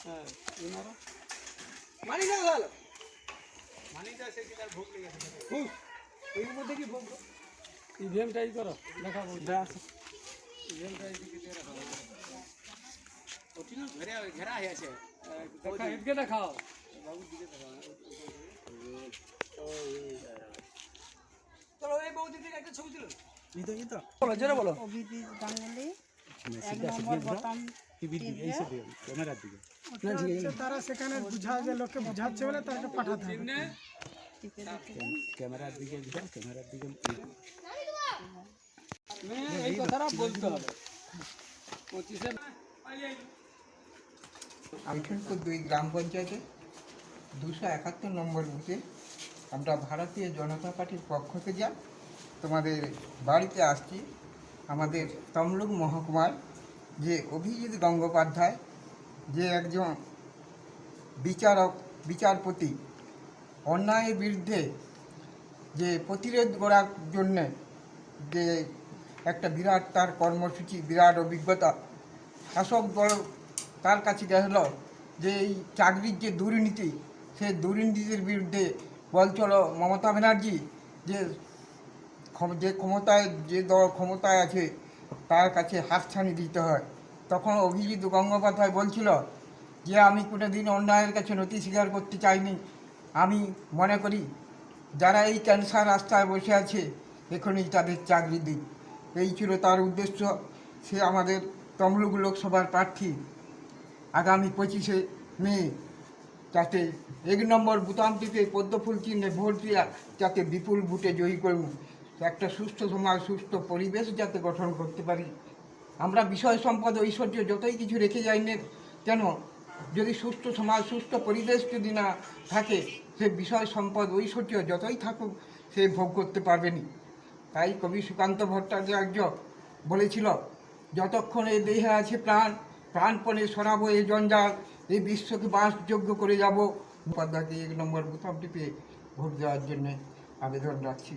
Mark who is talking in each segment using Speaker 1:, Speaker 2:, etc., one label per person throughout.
Speaker 1: হ্যাঁ এই মারো মানি না ভালো হুম, এর মধ্যে কি ভোগ ইভিএমটাই করো দেখা বলছি ইভিএমটাই দেখা এদিকে দেখাও চলো এই বৌদি থেকে একটা ছবি তুলো। বলো জোরে বলো।
Speaker 2: অভিজিৎ গাঙ্গুলি। এক নম্বর
Speaker 3: তারা সেখানে বুঝা যে লোককে বুঝাচ্ছে বলে তাকে পাঠাতে হবে।
Speaker 2: টিপে দিচ্ছিলেন
Speaker 1: মেয়ে এই কথাটা বলতে হবে। পঁচিশে
Speaker 4: আলখেরপুর দুই গ্রাম পঞ্চায়েতে দুশো একাত্তর নম্বর বুথে আমরা ভারতীয় জনতা পার্টির পক্ষ থেকে তোমাদের বাড়িতে আসছি। আমাদের তমলুক মহকুমার যে অভিজিৎ গঙ্গোপাধ্যায়, যে একজন বিচারক, বিচারপতি, অন্যায়ের বিরুদ্ধে যে প্রতিরোধ করার জন্যে যে একটা বিরাট তার কর্মসূচি, বিরাট অভিজ্ঞতা শাসক দল তার কাছে গেল যে এই চাকরির যে দুর্নীতি সে দুর্নীতির বিরুদ্ধে বল বলছিল মমতা ব্যানার্জি যে যে ক্ষমতায় যে দল ক্ষমতায় আছে, তার কাছে হাতছানি দিতে হয়। তখন অভিজিৎ গঙ্গোপাধ্যায় বলছিল, যে আমি কোনো দিন অন্যায়ের কাছে নথি স্বীকার করতে চাইনি। আমি মনে করি, যারা এই ক্যান্সার রাস্তায় বসে আছে, এখনই তাদের চাকরি দিই এই ছিল তার উদ্দেশ্য। সে আমাদের তমলুক লোকসভার প্রার্থী। আগামী পঁচিশে মে, যাতে এক নম্বর বুতাম পদ্মফুল চিহ্নে ভোট দিয়া, যাতে বিপুল ভোটে জয়ী করুন। একটা সুস্থ সমাজ, সুস্থ পরিবেশ যাতে গঠন করতে পারি। আমরা বিষয় সম্পদ, ঐশ্বর্য যতই কিছু রেখে যাই না কেন যদি সুস্থ সমাজ, সুস্থ পরিবেশ যদি না থাকে, সে বিষয় সম্পদ, ঐশ্বর্য যতই থাকুক, সে ভোগ করতে পারবেনি তাই কবি সুকান্ত ভট্টাচার্য বলেছিল, যতক্ষণ এই দেহে আছে প্রাণ, প্রাণপণে সরাবো এই জঞ্জাল এই বিশ্বকে বাসযোগ্য করে যাব। উপাধ্যায়কে এক নম্বর বুথাম টিপে ভোট দেওয়ার জন্য আবেদন রাখছি।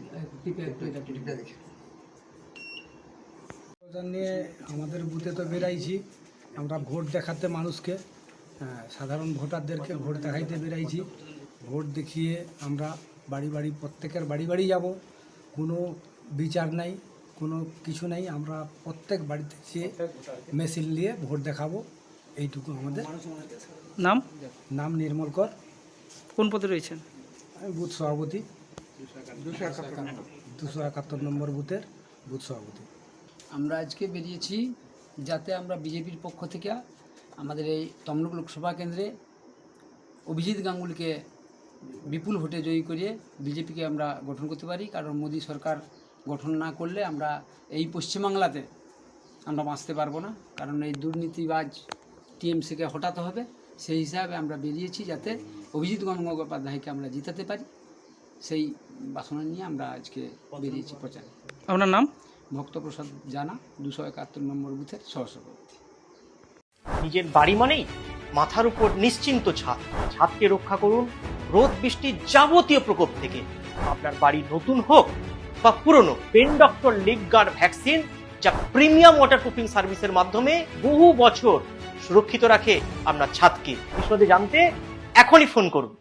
Speaker 3: নিয়ে আমাদের বুথে তো বেরাইছি। আমরা ভোট দেখাতে মানুষকে হ্যাঁ, সাধারণ ভোটারদেরকে ভোট দেখাইতে বেরাইছি। ভোট দেখিয়ে আমরা বাড়ি বাড়ি প্রত্যেকের বাড়ি বাড়ি যাব। কোনো বিচার নাই কোনো কিছু নাই। আমরা প্রত্যেক বাড়িতে যেয়ে মেশিন নিয়ে ভোট দেখাবো। এইটুকু আমাদের।
Speaker 5: নাম?
Speaker 3: নাম নির্মল কর।
Speaker 5: কোন পদে রয়েছেন?
Speaker 3: আমি বুথ সভাপতি। দুশো একাত্তর নম্বর বুথের বুথ সভাপতি।
Speaker 6: আমরা আজকে বেরিয়েছি যাতে আমরা বিজেপির পক্ষ থেকে আমাদের এই তমলুক লোকসভা কেন্দ্রে অভিজিৎ গাঙ্গুলিকে বিপুল ভোটে জয়ী করিয়ে বিজেপিকে আমরা গঠন করতে পারি, কারণ মোদী সরকার গঠন না করলে আমরা এই পশ্চিমবাংলাতে আমরা বাঁচতে পারব না, কারণ এই দুর্নীতিবাজ টিএমসিকে হটাতে হবে। সেই হিসাবে আমরা বেরিয়েছি যাতে অভিজিৎ গঙ্গোপাধ্যায়কে আমরা জিতাতে পারি। সেই বাসনা নিয়ে আমরা আজকে বেরিয়েছি প্রচারে।
Speaker 5: আপনার নাম?
Speaker 6: ভক্তপ্রসাদ জানা দুশো একাত্তর নম্বর বুথের সহসভাপতি।
Speaker 7: নিজের বাড়ি মানেই মাথার উপর নিশ্চিন্ত ছাদ ছাদকে রক্ষা করুন রোদ বৃষ্টির যাবতীয় প্রকোপ থেকে। আপনার বাড়ি নতুন হোক বা পুরনো pen doctor leak guard vaccine যা প্রিমিয়াম ওয়াটারপ্রুফিং সার্ভিসের মাধ্যমে বহু বছর সুরক্ষিত রাখে আপনার ছাদকে। বিশদে জানতে এখনই ফোন করুন।